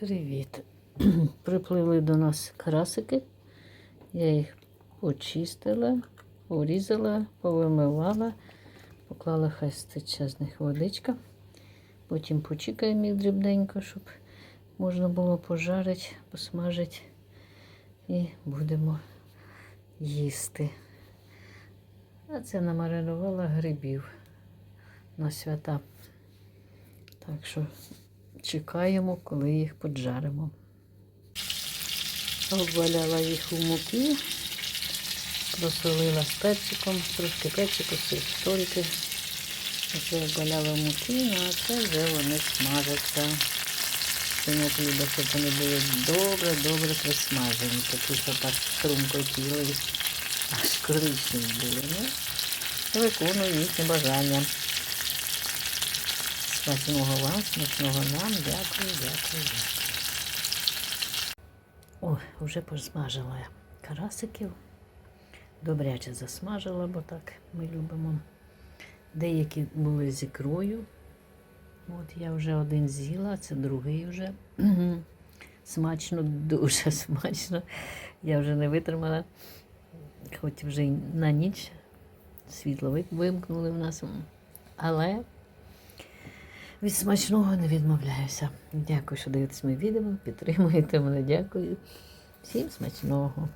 Привіт. Припливли до нас карасики. Я їх почистила, порізала, повимивала, поклала хай стече з них водичка. Потім почекаємо їх дрібненько, щоб можна було пожарити, посмажити. І будемо їсти. А це намаринувала грибів на свята. Так що чекаємо, коли їх поджаримо. Обваляла їх у муки, просолила з перчиком, трошки перчику, соліки. Оце обваляла в муки, ну а це вже вони смажаться. Синок любить, щоб вони були добре-добре присмажені, такі, що так хрумкотіли, аж коричневі були. Ну, виконую їхнє бажання. Смачного вам, смачного нам. Дякую, дякую, дякую. Ой, вже посмажила я карасиків. Добряче засмажила, бо так ми любимо. Деякі були з ікрою. От я вже один з'їла, це другий вже. Смачно, дуже смачно. Я вже не витримала. Хоч вже й на ніч світло вимкнули в нас. Але від смачного не відмовляюся. Дякую, що дивитесь мої відео, підтримуєте мене. Дякую. Всім смачного.